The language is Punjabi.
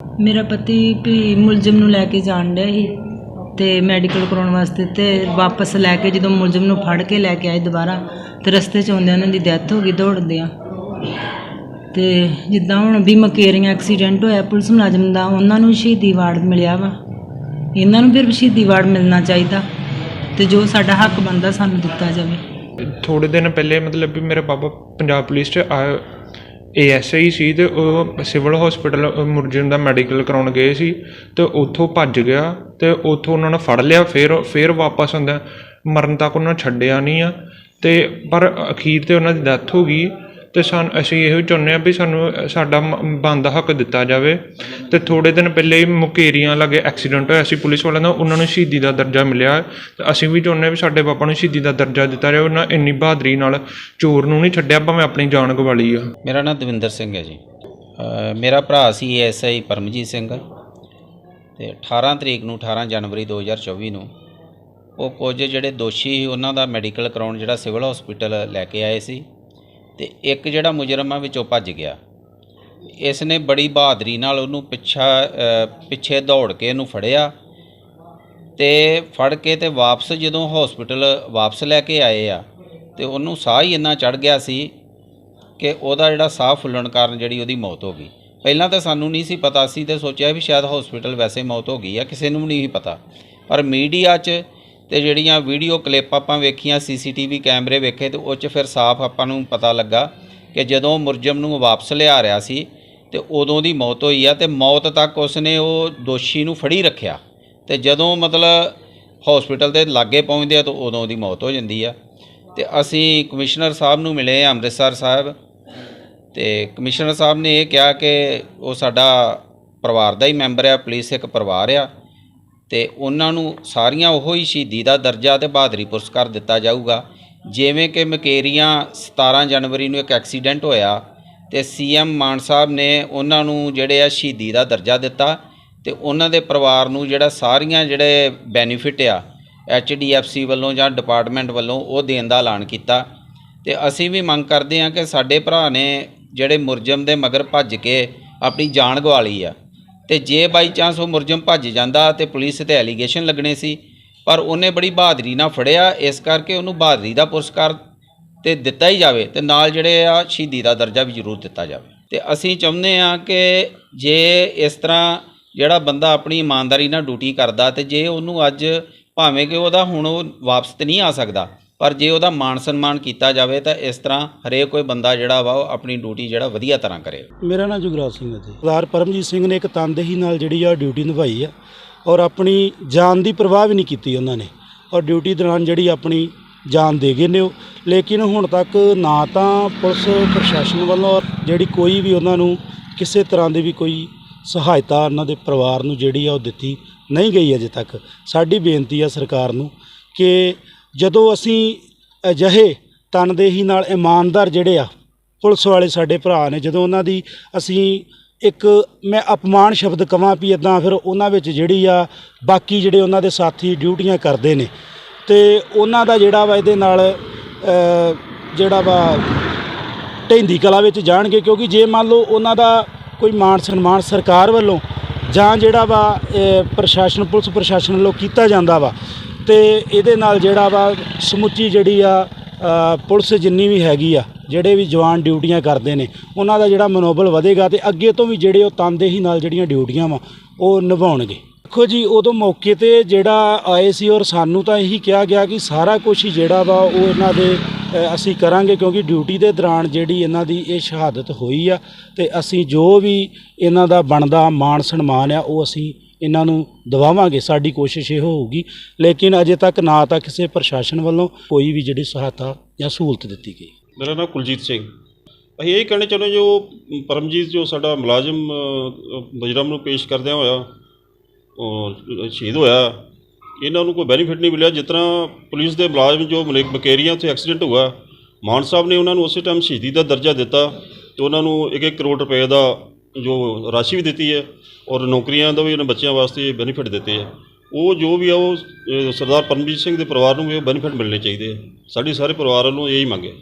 ਮੇਰਾ ਪਤੀ ਵੀ ਮੁਲਜ਼ਮ ਨੂੰ ਲੈ ਕੇ ਜਾਣ ਡਿਆ ਸੀ ਤੇ ਮੈਡੀਕਲ ਕਰਾਉਣ ਵਾਸਤੇ ਤੇ ਵਾਪਸ ਲੈ ਕੇ ਜਦੋਂ ਮੁਲਜ਼ਮ ਨੂੰ ਫੜ ਕੇ ਲੈ ਕੇ ਆਏ ਦੁਬਾਰਾ, ਤੇ ਰਸਤੇ 'ਚ ਆਉਂਦਿਆਂ ਉਹਨਾਂ ਦੀ ਡੈਥ ਹੋ ਗਈ ਦੌੜਦੇ ਆ ਤੇ ਜਿੱਦਾਂ ਹੁਣ ਵੀ ਮਕੇਰੀਆਂ ਐਕਸੀਡੈਂਟ ਹੋਇਆ, ਪੁਲਿਸ ਮੁਲਾਜ਼ਮ ਦਾ, ਉਹਨਾਂ ਨੂੰ ਸ਼ਹੀਦੀ ਵਾਰਡ ਮਿਲਿਆ ਵਾ। ਇਹਨਾਂ ਨੂੰ ਫਿਰ ਸ਼ਹੀਦੀ ਵਾਰਡ ਮਿਲਣਾ ਚਾਹੀਦਾ ਤੇ ਜੋ ਸਾਡਾ ਹੱਕ ਬਣਦਾ ਸਾਨੂੰ ਦਿੱਤਾ ਜਾਵੇ। ਥੋੜੇ ਦਿਨ ਪਹਿਲੇ ਮਤਲਬ ਵੀ ਮੇਰੇ ਪਾਪਾ ਪੰਜਾਬ ਪੁਲਿਸ 'ਚ ਏ ਐੱਸ ਆਈ ਸੀ ਅਤੇ ਉਹ ਸਿਵਲ ਹੋਸਪਿਟਲ ਮੁਰਜਨ ਦਾ ਮੈਡੀਕਲ ਕਰਾਉਣ ਗਏ ਸੀ ਅਤੇ ਉੱਥੋਂ ਭੱਜ ਗਿਆ ਅਤੇ ਉੱਥੋਂ ਉਹਨਾਂ ਨੇ ਫੜ ਲਿਆ, ਫਿਰ ਫਿਰ ਵਾਪਸ ਆਉਂਦਾ। ਮਰਨ ਤੱਕ ਉਹਨਾਂ ਛੱਡਿਆ ਨਹੀਂ ਆ ਅਤੇ ਪਰ ਅਖੀਰ ਤੇ ਉਹਨਾਂ ਦੀ ਡੈਥ ਹੋ ਗਈ। ਅਤੇ ਸਾਨ ਅਸੀਂ ਇਹੋ ਚਾਹੁੰਦੇ ਹਾਂ ਵੀ ਸਾਨੂੰ ਸਾਡਾ ਬੰਦਾ ਹੱਕ ਦਿੱਤਾ ਜਾਵੇ। ਅਤੇ ਥੋੜ੍ਹੇ ਦਿਨ ਪਹਿਲੇ ਹੀ ਮੁਕੇਰੀਆਂ ਲਾਗੇ ਐਕਸੀਡੈਂਟ ਹੋਇਆ ਸੀ ਪੁਲਿਸ ਵਾਲਿਆਂ ਦਾ ਉਹਨਾਂ ਨੂੰ ਸ਼ਹੀਦੀ ਦਾ ਦਰਜਾ ਮਿਲਿਆ। ਅਤੇ ਅਸੀਂ ਵੀ ਚਾਹੁੰਦੇ ਹਾਂ ਵੀ ਸਾਡੇ ਪਾਪਾ ਨੂੰ ਸ਼ਹੀਦੀ ਦਾ ਦਰਜਾ ਦਿੱਤਾ ਜਾਵੇ, ਉਹਨਾਂ ਇੰਨੀ ਬਹਾਦਰੀ ਨਾਲ ਚੋਰ ਨੂੰ ਨਹੀਂ ਛੱਡਿਆ, ਭਾਵੇਂ ਆਪਣੀ ਜਾਨ ਗਵਾਲੀ ਆ। ਮੇਰਾ ਨਾਮ ਦਵਿੰਦਰ ਸਿੰਘ ਹੈ ਜੀ। ਮੇਰਾ ਭਰਾ ਸੀ ਐਸਆਈ ਪਰਮਜੀਤ ਸਿੰਘ। ਤੇ 18 ਤਰੀਕ ਨੂੰ 18 ਜਨਵਰੀ 2024 ਨੂੰ ਉਹ ਕੁਝ ਜਿਹੜੇ ਦੋਸ਼ੀ ਸੀ, ਉਹਨਾਂ ਦਾ ਮੈਡੀਕਲ ਕਰਾਉਣ ਜਿਹੜਾ ਸਿਵਲ ਹਸਪੀਟਲ ਲੈ ਕੇ ਆਏ ਸੀ। ਤੇ ਇੱਕ ਜਿਹੜਾ ਮੁਜਰਮ ਆ ਵਿੱਚੋਂ ਭੱਜ ਗਿਆ। ਇਸ ਨੇ ਬੜੀ ਬਹਾਦਰੀ ਨਾਲ ਉਹਨੂੰ ਪਿੱਛਾ ਪਿੱਛੇ ਦੌੜ ਕੇ ਇਹਨੂੰ ਫੜਿਆ ਤੇ ਫੜ ਕੇ ਤੇ ਵਾਪਸ ਜਦੋਂ ਹਸਪੀਟਲ ਵਾਪਸ ਲੈ ਕੇ ਆਏ ਆ ਤੇ ਉਹਨੂੰ ਸਾਹ ਹੀ ਇੰਨਾ ਚੜ ਗਿਆ ਸੀ ਕਿ ਉਹਦਾ ਜਿਹੜਾ ਸਾਹ ਫੁੱਲਣ ਕਾਰਨ ਜਿਹੜੀ ਉਹਦੀ ਮੌਤ ਹੋ ਗਈ। ਪਹਿਲਾਂ ਤਾਂ ਸਾਨੂੰ ਨਹੀਂ ਸੀ ਪਤਾ ਸੀ ਤੇ ਸੋਚਿਆ ਵੀ ਸ਼ਾਇਦ ਹਸਪੀਟਲ ਵੈਸੇ ਮੌਤ ਹੋ ਗਈ ਆ, ਕਿਸੇ ਨੂੰ ਨਹੀਂ ਸੀ ਪਤਾ। ਪਰ ਮੀਡੀਆ 'ਚ ਤੇ ਜਿਹੜੀਆਂ ਵੀਡੀਓ ਕਲਿੱਪ ਆਪਾਂ ਵੇਖੀਆਂ ਸੀਸੀਟੀਵੀ ਕੈਮਰੇ ਵੇਖੇ ਤੇ ਉਹ 'ਚ ਫਿਰ ਸਾਫ਼ ਆਪਾਂ ਨੂੰ ਪਤਾ ਲੱਗਾ ਕਿ ਜਦੋਂ ਮੁਰਜਮ ਨੂੰ ਵਾਪਸ ਲਿਆ ਰਿਹਾ ਸੀ ਤੇ ਉਦੋਂ ਦੀ ਮੌਤ ਹੋਈ ਆ ਤੇ ਮੌਤ ਤੱਕ ਉਸਨੇ ਉਹ ਦੋਸ਼ੀ ਨੂੰ ਫੜੀ ਰੱਖਿਆ। ਤੇ ਜਦੋਂ ਮਤਲਬ ਹਸਪੀਟਲ ਦੇ ਲਾਗੇ ਪਹੁੰਚਦੇ ਆ ਤਾਂ ਉਦੋਂ ਦੀ ਮੌਤ ਹੋ ਜਾਂਦੀ ਆ। ਤੇ ਅਸੀਂ ਕਮਿਸ਼ਨਰ ਸਾਹਿਬ ਨੂੰ ਮਿਲੇ ਆ, ਅੰਮ੍ਰਿਤਸਰ ਸਾਹਿਬ। ਤੇ ਕਮਿਸ਼ਨਰ ਸਾਹਿਬ ਨੇ ਇਹ ਕਿਹਾ ਕਿ ਉਹ ਸਾਡਾ ਪਰਿਵਾਰ ਦਾ ਹੀ ਮੈਂਬਰ ਆ ਪੁਲਿਸ ਇੱਕ ਪਰਿਵਾਰ ਆ। ਤੇ ਉਹਨਾਂ ਨੂੰ ਸਾਰੀਆਂ ਉਹੋ ਹੀ ਸ਼ਹੀਦੀ ਦਾ ਦਰਜਾ ਤੇ ਬਹਾਦਰੀ ਪੁਰਸਕਾਰ ਦਿੱਤਾ ਜਾਊਗਾ। ਜਿਵੇਂ ਕਿ ਮਕੇਰੀਆਂ 17 ਜਨਵਰੀ ਨੂੰ ਇੱਕ ਐਕਸੀਡੈਂਟ ਹੋਇਆ ਤੇ ਸੀਐਮ ਮਾਨ ਸਾਹਿਬ ਨੇ ਉਹਨਾਂ ਨੂੰ ਜਿਹੜੇ ਆ ਸ਼ਹੀਦੀ ਦਾ ਦਰਜਾ ਦਿੱਤਾ ਤੇ ਉਹਨਾਂ ਦੇ ਪਰਿਵਾਰ ਨੂੰ ਜਿਹੜਾ ਸਾਰੀਆਂ ਜਿਹੜੇ ਬੈਨੀਫਿਟ ਆ ਐਚਡੀਐਫਸੀ ਵੱਲੋਂ ਜਾਂ ਡਿਪਾਰਟਮੈਂਟ ਵੱਲੋਂ ਉਹ ਦੇਣ ਦਾ ਐਲਾਨ ਕੀਤਾ। ਤੇ ਅਸੀਂ ਵੀ ਮੰਗ ਕਰਦੇ ਹਾਂ ਕਿ ਸਾਡੇ ਭਰਾ ਨੇ ਜਿਹੜੇ ਮੁਰਜਮ ਦੇ ਮਗਰ ਭੱਜ ਕੇ ਆਪਣੀ ਜਾਨ ਗਵਾ ਲਈ ਆ। ਤੇ ਜੇ ਬਾਈ ਚਾਂਸ ਉਹ ਮੁਰਜਮ ਭੱਜ ਜਾਂਦਾ ਤੇ ਪੁਲਿਸ ਤੇ ਐਲੀਗੇਸ਼ਨ ਲੱਗਣੇ ਸੀ, ਪਰ ਉਹਨੇ ਬੜੀ ਬਹਾਦਰੀ ਨਾਲ ਫੜਿਆ, ਇਸ ਕਰਕੇ ਉਹਨੂੰ ਬਹਾਦਰੀ ਦਾ ਪੁਰਸਕਾਰ ਤੇ ਦਿੱਤਾ ਹੀ ਜਾਵੇ ਤੇ ਨਾਲ ਜਿਹੜੇ ਆ ਸ਼ਹੀਦੀ ਦਾ ਦਰਜਾ ਵੀ ਜ਼ਰੂਰ ਦਿੱਤਾ ਜਾਵੇ। ਤੇ ਅਸੀਂ ਚਾਹੁੰਦੇ ਆ ਕਿ ਜੇ ਇਸ ਤਰ੍ਹਾਂ ਜਿਹੜਾ ਬੰਦਾ ਆਪਣੀ ਇਮਾਨਦਾਰੀ ਨਾਲ ਡਿਊਟੀ ਕਰਦਾ ਤੇ ਜੇ ਉਹਨੂੰ ਅੱਜ ਭਾਵੇਂ ਕਿ ਉਹਦਾ ਹੁਣ ਉਹ ਵਾਪਸ ਤੇ ਨਹੀਂ ਆ ਸਕਦਾ ਪਰ ਜੇ ਉਹਦਾ ਮਾਣ ਸਨਮਾਨ ਕੀਤਾ ਜਾਵੇ ਤਾਂ ਇਸ ਤਰ੍ਹਾਂ ਹਰੇਕ ਕੋਈ ਬੰਦਾ ਜਿਹੜਾ ਵਾ ਉਹ ਆਪਣੀ ਡਿਊਟੀ ਜਿਹੜਾ ਵਧੀਆ ਤਰ੍ਹਾਂ ਕਰੇ। ਮੇਰਾ ਨਾਮ ਜੁਗਰਾਜ ਸਿੰਘ ਹੈ ਜੀ। ਸਰਦਾਰ ਪਰਮਜੀਤ ਸਿੰਘ ਨੇ ਇੱਕ ਤਨਦੇਹੀ ਨਾਲ ਜਿਹੜੀ ਆ ਡਿਊਟੀ ਨਿਭਾਈ ਆ ਔਰ ਆਪਣੀ ਜਾਨ ਦੀ ਪਰਵਾਹ ਵੀ ਨਹੀਂ ਕੀਤੀ ਉਹਨਾਂ ਨੇ। ਔਰ ਡਿਊਟੀ ਦੌਰਾਨ ਜਿਹੜੀ ਆਪਣੀ ਜਾਨ ਦੇ ਗਏ ਨੇ ਉਹ। ਲੇਕਿਨ ਹੁਣ ਤੱਕ ਨਾ ਤਾਂ ਪੁਲਿਸ ਪ੍ਰਸ਼ਾਸਨ ਵੱਲੋਂ ਔਰ ਜਿਹੜੀ ਕੋਈ ਵੀ ਉਹਨਾਂ ਨੂੰ ਕਿਸੇ ਤਰ੍ਹਾਂ ਦੀ ਵੀ ਕੋਈ ਸਹਾਇਤਾ ਉਹਨਾਂ ਦੇ ਪਰਿਵਾਰ ਨੂੰ ਜਿਹੜੀ ਆ ਉਹ ਦਿੱਤੀ ਨਹੀਂ ਗਈ ਅਜੇ ਤੱਕ। ਸਾਡੀ ਬੇਨਤੀ ਆ ਸਰਕਾਰ ਨੂੰ ਕਿ ਜਦੋਂ ਅਸੀਂ ਅਜਿਹੇ ਤਨਦੇਹੀ ਨਾਲ ਇਮਾਨਦਾਰ ਜਿਹੜੇ ਆ, ਪੁਲਿਸ ਵਾਲੇ ਸਾਡੇ ਭਰਾ ਨੇ, ਜਦੋਂ ਉਹਨਾਂ ਦੀ ਅਸੀਂ ਇੱਕ ਮੈਂ ਅਪਮਾਨ ਸ਼ਬਦ ਕਵਾਂ ਵੀ ਇਦਾਂ ਫਿਰ ਉਹਨਾਂ ਵਿੱਚ ਜਿਹੜੀ ਆ, ਬਾਕੀ ਜਿਹੜੇ ਉਹਨਾਂ ਦੇ ਸਾਥੀ ਡਿਊਟੀਆਂ ਕਰਦੇ ਨੇ। ਤੇ ਉਹਨਾਂ ਦਾ ਜਿਹੜਾ ਵਾ ਇਹਦੇ ਨਾਲ ਜਿਹੜਾ ਵਾ ਢੈਂਦੀ ਕਲਾ ਵਿੱਚ ਜਾਣਗੇ, ਕਿਉਂਕਿ ਜੇ ਮੰਨ ਲਓ ਉਹਨਾਂ ਦਾ ਕੋਈ ਮਾਣ ਸਨਮਾਨ ਸਰਕਾਰ ਵੱਲੋਂ ਜਾਂ ਜਿਹੜਾ ਵਾ ਪ੍ਰਸ਼ਾਸਨ, ਪੁਲਿਸ ਪ੍ਰਸ਼ਾਸਨ ਵੱਲੋਂ ਕੀਤਾ ਜਾਂਦਾ ਵਾ ਤੇ ਇਹਦੇ ਨਾਲ ਜਿਹੜਾ ਵਾ ਸਮੁੱਚੀ ਜਿਹੜੀ ਆ ਪੁਲਿਸ ਜਿੰਨੀ ਵੀ ਹੈਗੀ ਆ, ਜਿਹੜੇ ਵੀ ਜਵਾਨ ਡਿਊਟੀਆਂ ਕਰਦੇ ਨੇ, ਉਹਨਾਂ ਦਾ ਜਿਹੜਾ ਮਨੋਬਲ ਵਧੇਗਾ ਤੇ ਅੱਗੇ ਤੋਂ ਵੀ ਜਿਹੜੇ ਉਹ ਤਨਦੇਹੀ ਨਾਲ ਜਿਹੜੀਆਂ ਡਿਊਟੀਆਂ ਵਾ, ਉਹ ਨਿਭਾਉਣਗੇ। ਦੇਖੋ ਜੀ, ਉਦੋਂ ਮੌਕੇ ਤੇ ਜਿਹੜਾ ਆਏ ਸੀ ਔਰ ਸਾਨੂੰ ਤਾਂ ਇਹੀ ਕਿਹਾ ਗਿਆ ਕਿ ਸਾਰਾ ਕੁਝ ਹੀ ਜਿਹੜਾ ਵਾ ਉਹ ਇਹਨਾਂ ਦੇ ਅਸੀਂ ਕਰਾਂਗੇ ਕਿਉਂਕਿ ਡਿਊਟੀ ਦੇ ਦੌਰਾਨ ਜਿਹੜੀ ਇਹਨਾਂ ਦੀ ਇਹ ਸ਼ਹਾਦਤ ਹੋਈ ਆ ਤੇ ਅਸੀਂ ਜੋ ਵੀ ਇਹਨਾਂ ਦਾ ਬਣਦਾ ਮਾਣ ਸਨਮਾਨ ਆ, ਉਹ ਅਸੀਂ ਇਹਨਾਂ ਨੂੰ ਦਵਾਵਾਂਗੇ ਸਾਡੀ ਕੋਸ਼ਿਸ਼ ਇਹ ਹੋਊਗੀ। ਲੇਕਿਨ ਅਜੇ ਤੱਕ ਨਾ ਤਾਂ ਕਿਸੇ ਪ੍ਰਸ਼ਾਸਨ ਵੱਲੋਂ ਕੋਈ ਵੀ ਜਿਹੜੀ ਸਹਾਇਤਾ ਜਾਂ ਸਹੂਲਤ ਦਿੱਤੀ ਗਈ। ਮੇਰਾ ਨਾਮ ਕੁਲਜੀਤ ਸਿੰਘ। ਅਸੀਂ ਇਹ ਕਹਿਣਾ ਚਾਹੁੰਦੇ ਜੋ ਪਰਮਜੀਤ ਜੋ ਸਾਡਾ ਮੁਲਾਜ਼ਮ ਅ, ਮੁਜਰਮ ਨੂੰ ਪੇਸ਼ ਕਰਦਿਆਂ ਹੋਇਆ ਸ਼ਹੀਦ ਹੋਇਆ ਇਹਨਾਂ ਨੂੰ ਕੋਈ ਬੈਨੀਫਿਟ ਨਹੀਂ ਮਿਲਿਆ। ਜਿਸ ਤਰ੍ਹਾਂ ਪੁਲਿਸ ਦੇ ਮੁਲਾਜ਼ਮ ਜੋ ਮਲੇਕ ਬਕੇਰੀਆਂ ਉੱਥੇ ਐਕਸੀਡੈਂਟ ਹੋਇਆ ਮਾਨ ਸਾਹਿਬ ਨੇ ਉਹਨਾਂ ਨੂੰ ਉਸੇ ਟਾਈਮ ਸ਼ਹੀਦੀ ਦਾ ਦਰਜਾ ਦਿੱਤਾ ਤੇ ਉਹਨਾਂ ਨੂੰ 1-1 ਕਰੋੜ ਰੁਪਏ ਦਾ ਜੋ ਰਾਸ਼ੀ ਵੀ ਦਿੱਤੀ ਹੈ ਔਰ ਨੌਕਰੀਆਂ ਦਾ ਵੀ ਉਹਨਾਂ ਬੱਚਿਆਂ ਵਾਸਤੇ ਬੈਨੀਫਿਟ ਦਿੱਤੇ ਹੈ। ਉਹ ਜੋ ਵੀ ਆ ਉਹ ਅ, ਸਰਦਾਰ ਪਰਮਜੀਤ ਸਿੰਘ ਦੇ ਪਰਿਵਾਰ ਨੂੰ ਵੀ ਉਹ ਬੈਨੀਫਿਟ ਮਿਲਣੇ ਚਾਹੀਦੇ ਆ ਸਾਡੀ ਸਾਰੇ ਪਰਿਵਾਰ ਵੱਲੋਂ ਇਹੀ ਮੰਗ ਹੈ।